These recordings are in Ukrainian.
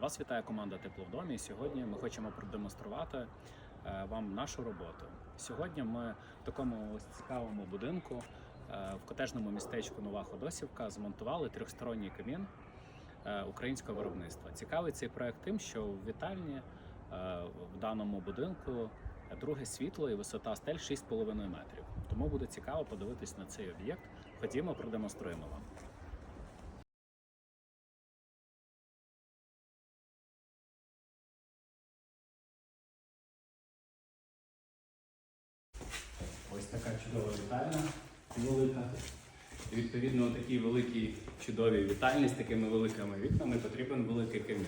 Вас вітає команда Тепло в домі. Сьогодні ми хочемо продемонструвати е, вам нашу роботу. Сьогодні ми в такому ось цікавому будинку е, в котежному містечку Нова Ходосівка змонтували трьохсторонній камін е, українського виробництва. Цікавий цей проект тим, що в вітальні в даному будинку друге світло і висота стель 6,5 метрів. Тому буде цікаво подивитись на цей об'єкт. Ходімо, продемонструємо вам. Така чудова вітальня, велика. І відповідно, такій великій чудовій вітальні з такими великими вікнами потрібен великий камін.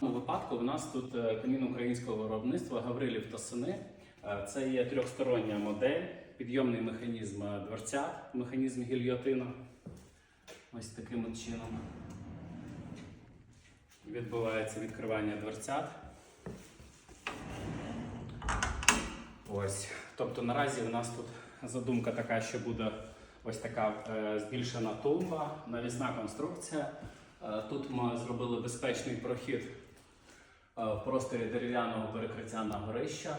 У випадку в нас тут е, камін українського виробництва Гаврилів та сини. Е, Це є трьохстороння модель, підйомний механізм е, дверця, механізм гільйотина. Ось таким от чином. Відбувається відкривання дверцят. Ось. Тобто наразі у нас тут задумка така, що буде ось така е, збільшена тумба, навісна конструкція. Е, тут ми зробили безпечний прохід е, в просторі дерев'яного перекриття на горища,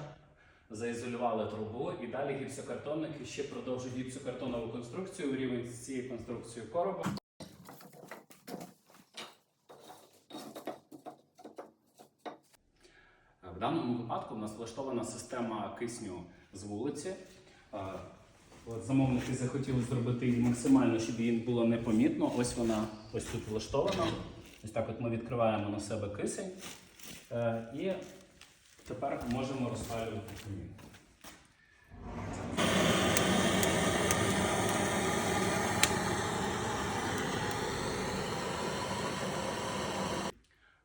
заізолювали трубу і далі гіпсокартонники ще продовжують гіпсокартонову конструкцію в рівень з цією конструкцією короба. В даному випадку в нас влаштована система кисню з вулиці. Е, замовники захотіли зробити її максимально, щоб її було непомітно. Ось вона ось тут влаштована. Ось так от ми відкриваємо на себе кисень. Е, І тепер можемо розпалювати камін.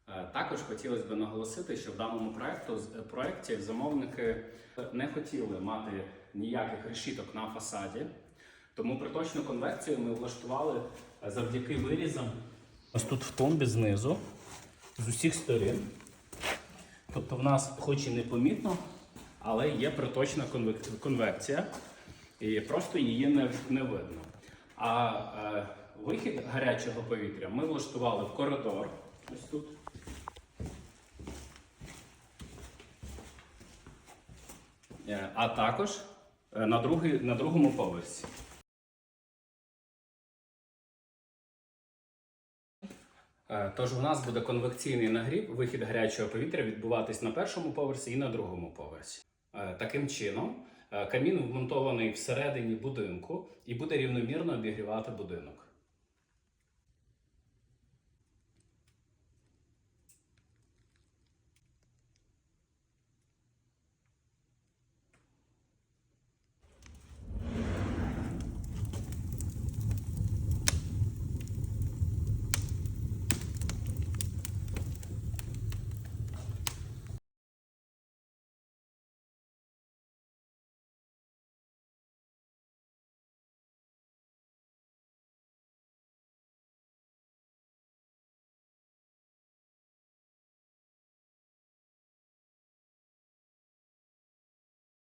Е, Також хотілося б наголосити, що в даному проекту, проекті замовники не хотіли мати ніяких решіток на фасаді, тому приточну конвекцію ми влаштували завдяки вирізам ось тут в тумбі знизу, з усіх сторін. Тобто в нас, хоч і непомітно, але є приточна конвек- конвекція, і просто її не, не видно. А е, вихід гарячого повітря ми влаштували в коридор. Ось тут. А також е, на, другий, на другому поверсі. Е, Тож у нас буде конвекційний нагрів, вихід гарячого повітря відбуватись на першому поверсі і на другому поверсі. Е, Таким чином, е, камін вмонтований всередині будинку і буде рівномірно обігрівати будинок.